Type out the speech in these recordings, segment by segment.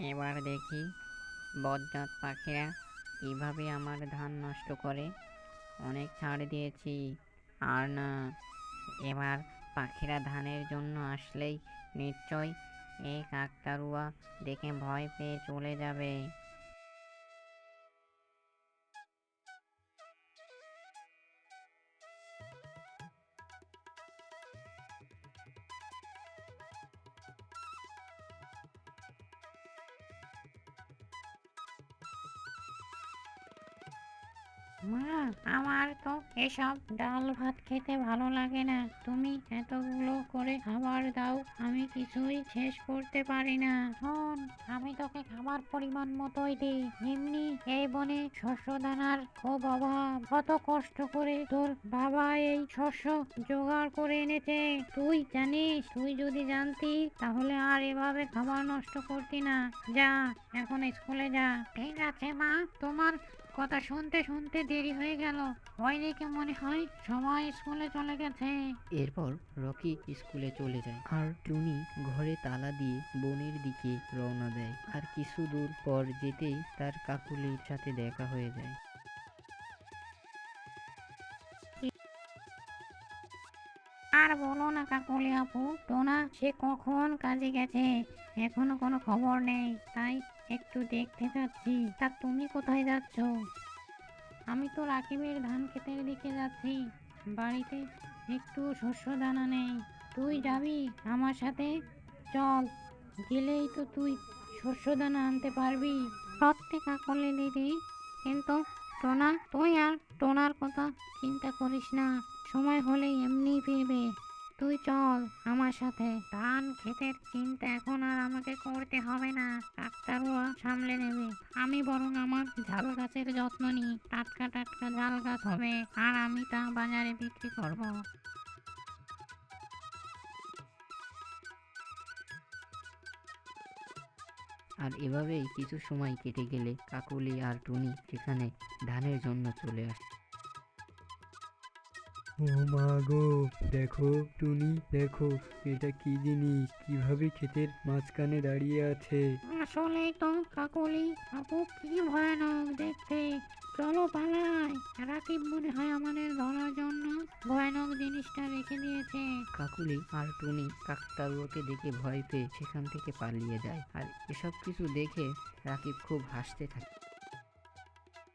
এবার দেখি বজ্জাত পাখিরা কীভাবে আমার ধান নষ্ট করে। অনেক ছাড় দিয়েছি, আর না। এবার পাখিরা ধানের জন্য আসলেই নিশ্চয় এই কাকতারুয়া দেখে ভয় পেয়ে চলে যাবে। মা, আমার তো এসব ডাল ভাত খেতে ভালো লাগে না। তুমি এতগুলো করে খাবার দাও, আমি কিছুই শেষ করতে পারি না। শোন, আমি তোকে খাবার পরিমাণ মতোই দিই। এমনি এই বনে শস্য দানার খুব অভাব। কত কষ্ট করে তোর বাবা এই শস্য জোগাড় করে এনেছে। তুই জানিস, তুই যদি জানতি, তাহলে আর এভাবে খাবার নষ্ট করতি না। যা, এখন স্কুলে যা। ঠিক আছে মা, তোমার কথা শুনতে শুনতে দেরি হয়ে গেল। ওই দেখে মনে হয় সবাই স্কুলে চলে গেছে। এরপর রকি স্কুলে চলে যায় আর টুনি ঘরে তালা দিয়ে বনের দিকে রওনা দেয়। আর কিছু দূর পর যেতেই তার কাকুলির সাথে দেখা হয়ে যায়। আর বলো না কাকুলি আপু টোনা সে কখন কাজে গেছে? এখনও কোনো খবর নেই তাই একটু দেখতে যাচ্ছি। তা তুমি কোথায় যাচ্ছ? আমি তো রাকিবের ধান ক্ষেতের দিকে যাচ্ছি। বাড়িতে একটু শস্য দানা নেই। তুই যাবি আমার সাথে? চল, গেলেই তো তুই শস্য দানা আনতে পারবি। সত্যি কাকলি দিদি, কিন্তু টোনা, তুই আর টোনার কথা চিন্তা করিস না। সময় হলেই এমনি ফিরবে। তুই চল, আমার সাথে। ধান ক্ষেতের চিন্তা এখন আর আমাকে করতে হবে না। ডাক্তারুয়া সামলে নেবে। আমি বরং আমার ঝাল গাছের যত্ন নিই। টাটকা টাটকা ঝাল গাছ হবে, আর আমি তা বাজারে বিক্রি করব। আর এভাবেই কিছু সময় কেটে গেলে কাকুলি আর টুনি সেখানে ধানের জন্য চলে আসে। ও মা গো দেখো টুনি দেখো এটা কি জিনিস? কীভাবে ক্ষেতের মাঝখানে দাঁড়িয়ে আছে? আসলে তো কাকলি আপু কি ভয়ানক দেখতে। চলো পালাই। রাকিব মনে হয় আমাদের ধরার জন্য ভয়ানক জিনিসটা রেখে দিয়েছে। কাকুলি আর টুনি কাকতারুয়াকে দেখে ভয় পেয়ে সেখান থেকে পালিয়ে যায়। আর এসব কিছু দেখে রাকিব খুব হাসতে থাকে।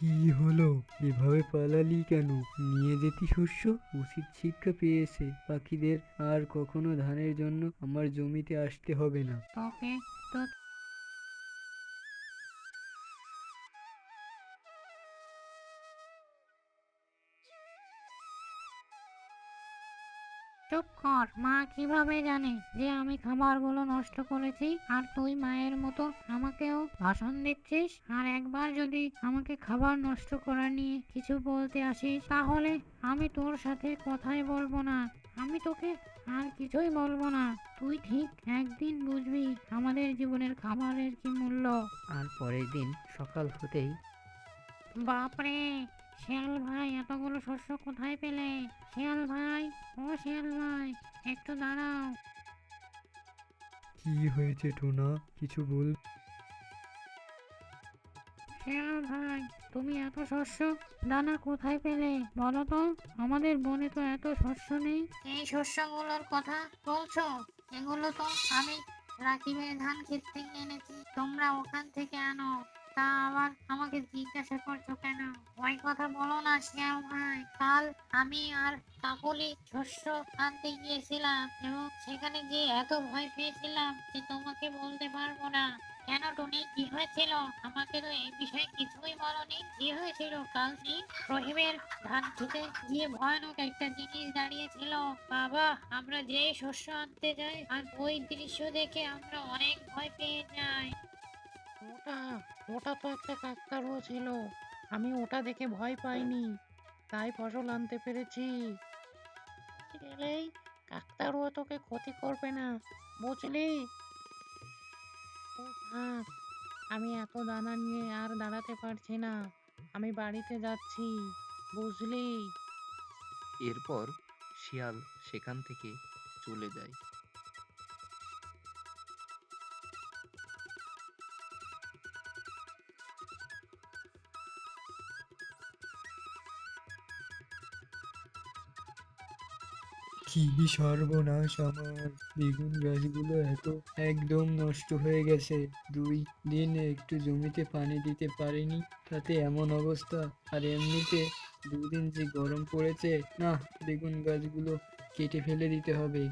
কি হলো? এভাবে পালালি কেন? নিয়ে যেতি শস্য? উচিত শিক্ষা পেয়েছে। পাখিদের আর কখনো ধানের জন্য আমার জমিতে আসতে হবে না। তোকে কর। মা কীভাবে জানে যে আমি খাবারগুলো নষ্ট করেছি? আর তুই মায়ের মতো আমাকেও ভাষণ দিচ্ছিস? আর একবার যদি আমাকে খাবার নষ্ট করা নিয়ে কিছু বলতে আসিস তাহলে আমি তোর সাথে কথাই বলব না। আমি তোকে আর কিছুই বলব না। তুই ঠিক একদিন বুঝবি আমাদের জীবনের খাবারের কি মূল্য। আর পরের দিন সকাল হতেই বাপরে! শিয়াল ভাই এতগুলো শস্য কোথায় পেলে? শিয়াল ভাই ও শিয়াল ভাই একটু দাঁড়াও। কি হয়েছে টোনা? কিছু বল। শিয়াল ভাই তুমি এত শস্য দানা কোথায় পেলে? বলো তো আমাদের বনে তো এত শস্য নেই। এই শস্যগুলোর কথা বলছো? এগুলো তো আমি রাকিবের ধান ক্ষেত থেকে এনেছি। তোমরা ওখান থেকে আনো। তা আবার আমাকে জিজ্ঞাসা করছ কেন? ওই কথা বলো না, শিয়াল ভাই। কাল আমি আর কাকলি শস্য আনতে গিয়েছিলাম এবং সেখানে গিয়ে এত ভয় পেয়েছিলাম যে তোমাকে বলতে পারব না। কেন টুনি, কি হয়েছিল? আমাকে তো এই বিষয়ে কিছুই বলনি। কি হয়েছিল? কাল দিন রহিমের ধান খেতে গিয়ে ভয়ানক একটা জিনিস দাঁড়িয়েছিল। বাবা, আমরা যেই শস্য আনতে যাই আর ওই দৃশ্য দেখে আমরা অনেক ভয় পেয়ে যাই। ওটা ওটা তো একটা কাকতাড়ুয়া ছিল। আমি ওটা দেখে ভয় পাইনি। তাই ফসল আনতে পেরেছি। কাকতাড়ুয়া তোকে ক্ষতি করবে না। বুঝলি? আমি এত দানা নিয়ে আর দাঁড়াতে পারছি না। আমি বাড়িতে যাচ্ছি, বুঝলি? এরপর শিয়াল সেখান থেকে চলে যায়। কি সর্বনাশ আমার? বেগুন গাছগুলো এত একদম নষ্ট হয়ে গেছে। দুই দিন একটু জমিতে পানি দিতে পারিনি, তাতে এমন অবস্থা। আর এমনিতে দুদিন যে গরম পড়েছে, না বেগুন গাছগুলো কেটে ফেলে দিতে হবে।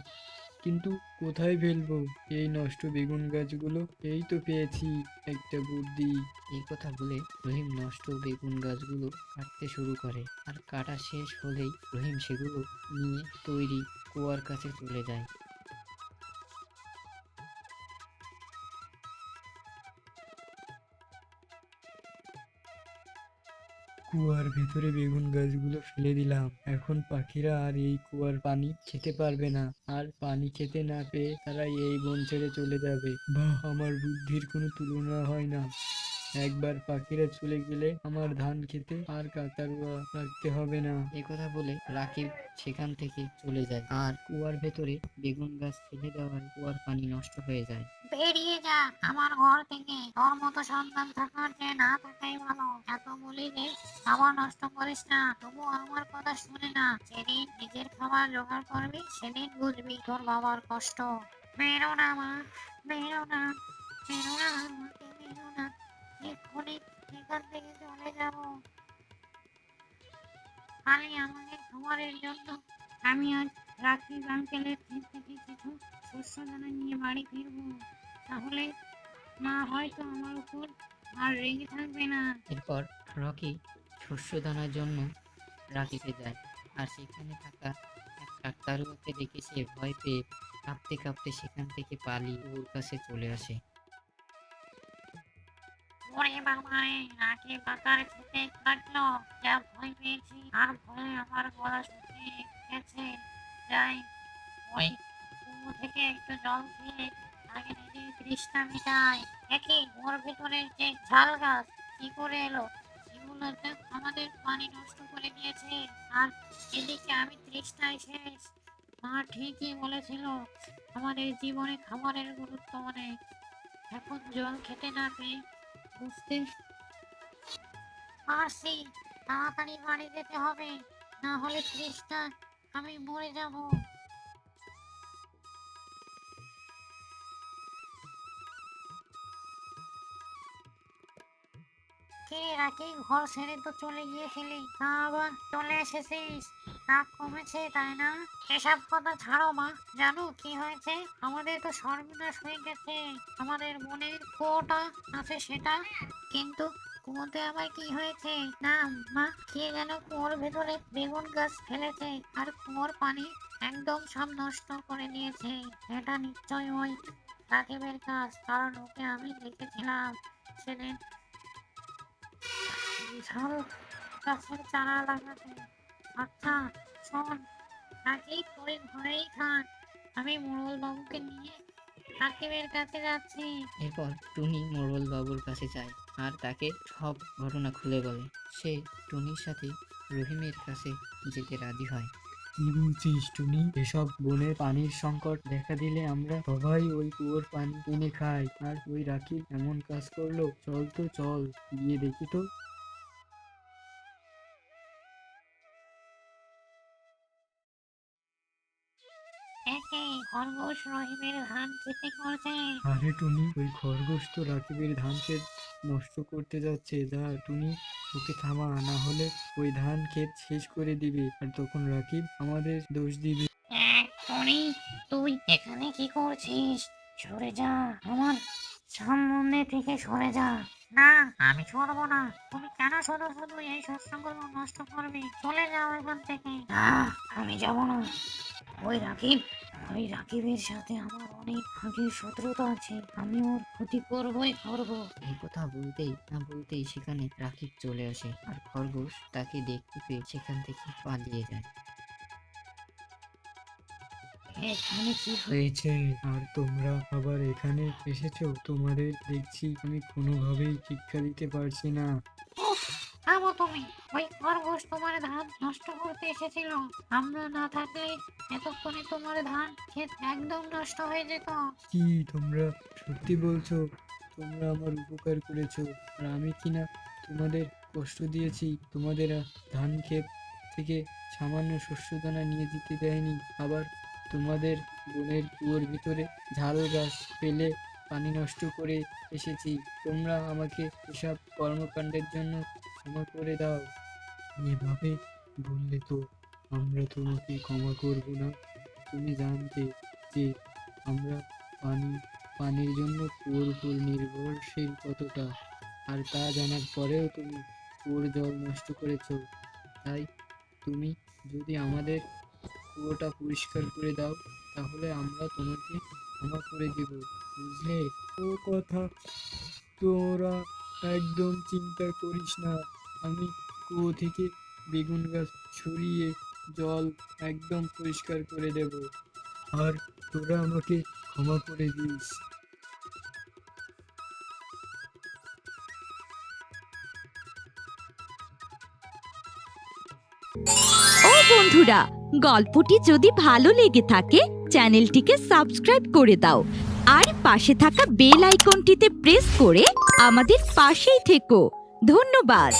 কিন্তু কোথায় ফেলব? এই নষ্ট বেগুন গাছগুলো, এই তো পেয়েছি একটা বুদ্ধি। এই কথা বলে রহিম নষ্ট বেগুন গাছগুলো কাটতে শুরু করে। আর কাটা শেষ হলেই রহিম সেগুলো নিয়ে তৈরি কুয়ার কাছে চলে যায়। কুয়ার ভেতরে বেগুন গাছগুলো ফেলে দিলাম। এখন পাখিরা আর এই কুয়ার পানি খেতে পারবে না। আর পানি খেতে না পেয়ে তারা এই বন ছেড়ে চলে যাবে। বাহ, আমার বুদ্ধির কোনো তুলনা হয় না। একবার পাখিরা চলে গেলে আমার ধান খেতে আর কাকারুয়া রাখতে হবে না। এ কথা বলে রাকিব সেখান থেকে চলে যায় আর কুয়ার ভেতরে বেগুন গাছ ফেলে দেওয়ার কুয়ার পানি নষ্ট হয়ে যায়। বেরিয়ে যা আমার ঘর থেকে। তোর মতো সন্তান থাকার যে না থাকাই ভালো। এত বলি যে খাবার নষ্ট করিস না। তবু আমার কথা শুনে না। সেদিন নিজের খাবার জোগাড় করবি সেদিন বুঝবি তোর বাবার কষ্ট। বেরো না মা বেরো না বেরো না আমাকে বেরো না। এক্ষুনি এখান থেকে চলে যাব। খালি আমাদের খাবারের জন্য আমি আজ রাকিব আঙ্কেলের থেকে কিছু শস্য দানা নিয়ে বাড়ি ফিরবো। তাহলে মা হয়তো আমার উপর আর রেগে থাকবে না। এরপর রকি শস্য দানার জন্য রাকিবে যায়। আর সেখানে থাকা এক কাকতারুয়াকে দেখে সে ভয় পেয়ে কাঁপতে কাঁপতে সেখান থেকে পালিয়ে ওর কাছে চলে আসে। ওরে বাবারে নাকি পাতার খেতে কাটলো যা ভয় পেয়েছি আর ভয়ে আমার গলা শুকিয়ে গেছে যাই ওই কুয়ো থেকে একটু জল খেয়ে আগে নিজের তৃষ্ণা মিটাই দেখি ওর ভেতরে যে ঝাল গাছ কি করে এলো এগুলো আমাদের পানি নষ্ট করে দিয়েছে আর এদিকে আমি তৃষ্ণায় শেষ মা ঠিকই বলেছিল আমাদের জীবনে খাবারের গুরুত্ব অনেক। এখন জল খেতে না পেয়ে বুঝতে পারছি। তাড়াতাড়ি বাড়ি যেতে হবে, না হলে আমি মরে যাব। কে রাখি ঘর ছেড়ে তো চলে গিয়েছিলি? তা আবার চলে এসেছিস? রাগ কমেছে, তাই না? এসব কথা ছাড়ো মা, জানো কি হয়েছে? আমাদের তো সর্বনাশ হয়ে গেছে। আমাদের মনের কুয়োটা আছে সেটা। কিন্তু কুয়োতে আবার কি হয়েছে? না, মা, কে যেন কুয়োর ভেতরে বেগুন গাছ ফেলেছে আর কুয়োর পানি একদম সব নষ্ট করে দিয়েছে। এটা নিশ্চয়ই ওই রাকিবের কাজ, কারণ ওকে আমি দেখেছিলাম সেদিন। বিশাল গাছের চারা লাগাতে। আচ্ছা শোন রাকিব তুই ঘরেই থাক। আমি মোড়ল বাবুকে নিয়ে রাকিবের কাছে যাচ্ছি। এরপর টুনি মোরল বাবুর কাছে যায় আর তাকে সব ঘটনা খুলে বলে। সে টুনির সাথে রহিমের কাছে যেতে রাজি হয়। কি বলছিস টুনি? এসব বনের পানির সংকট দেখা দিলে আমরা সবাই ওই কুয়োর পানি কিনে খাই। আর ওই রাকিব এমন কাজ করল চল তো চল গিয়ে দেখি তো। একে খরগোশ রহিমের ধান খেতে করছে। আরে টুনি ওই খরগোশ তো রাকিবের ধান ক্ষেত নষ্ট করতে যাচ্ছে। যা টুনি ওকে থামা না হলে ওই ধান ক্ষেত শেষ করে দিবে। আর তখন রাকিব আমাদের দোষ দিবে। টনি তুই এখানে কি করছিস? সরে যা আমার সামনে থেকে সরে যা। না, আমি সরবো না। তুমি কেন শুধু শুধু এই শস্যগুলো নষ্ট করবে। চলে যাও এখান থেকে। না, আমি যাব না। ওই রাকিব, ওই রাকিবের সাথে আমার অনেক আগের শত্রুতা আছে। আমি ওর ক্ষতি করবোই করব। এই কথা বলতেই না বলতেই সেখানে রাকিব চলে আসে। আর খরগোশ তাকে দেখতে পেয়ে সেখান থেকে পালিয়ে যায়। এখানে কি হয়েছে। আর তোমরা আবার এখানে এসেছ? তোমাদের দেখছি আমি কোনোভাবেই শিক্ষা দিতে পারছি না। থামো তুমি। ওই খরগোশ তোমার ধান নষ্ট করতে এসেছিল। আমরা না থাকলে এতক্ষণে তোমার ধান ক্ষেত একদম নষ্ট হয়ে যেত। কি তোমরা সত্যি বলছো? তোমরা আমার উপকার করেছ। আর আমি কিনা তোমাদের কষ্ট দিয়েছি? তোমাদের ধান ক্ষেত থেকে সামান্য শস্য দানা নিয়ে যেতে দেয়নি। আবার তোমাদের বনের কুয়োর ভিতরে ঝাল গাছ ফেলে পানি নষ্ট করে এসেছি। তোমরা আমাকে এসব কর্মকাণ্ডের জন্য ক্ষমা করে দাও। এভাবে বললে তো আমরা তোমাকে ক্ষমা করব না। তুমি জানতে যে আমরা পানি, পানির জন্য কুয়োর উপর নির্ভরশীল কতটা, আর তা জানার পরেও তুমি কুয়োর জল নষ্ট করেছ। তাই তুমি যদি আমাদের কুয়োটা পরিষ্কার করে দাও, তাহলে আমরা তোমাকে ক্ষমা করে দেব, বুঝলে? ও কথা তোরা একদম চিন্তা করিস না, আমি কুয়ো থেকে বেগুন গাছ ছড়িয়ে জল একদম পরিষ্কার করে দেব। আর তোরা আমাকে ক্ষমা করে দিস। ও বন্ধুরা গল্পটি যদি ভালো লেগে থাকে, চ্যানেলটিকে সাবস্ক্রাইব করে দাও। আর পাশে থাকা বেল আইকনটিতে প্রেস করে আমাদের পাশেই থেকো। ধন্যবাদ।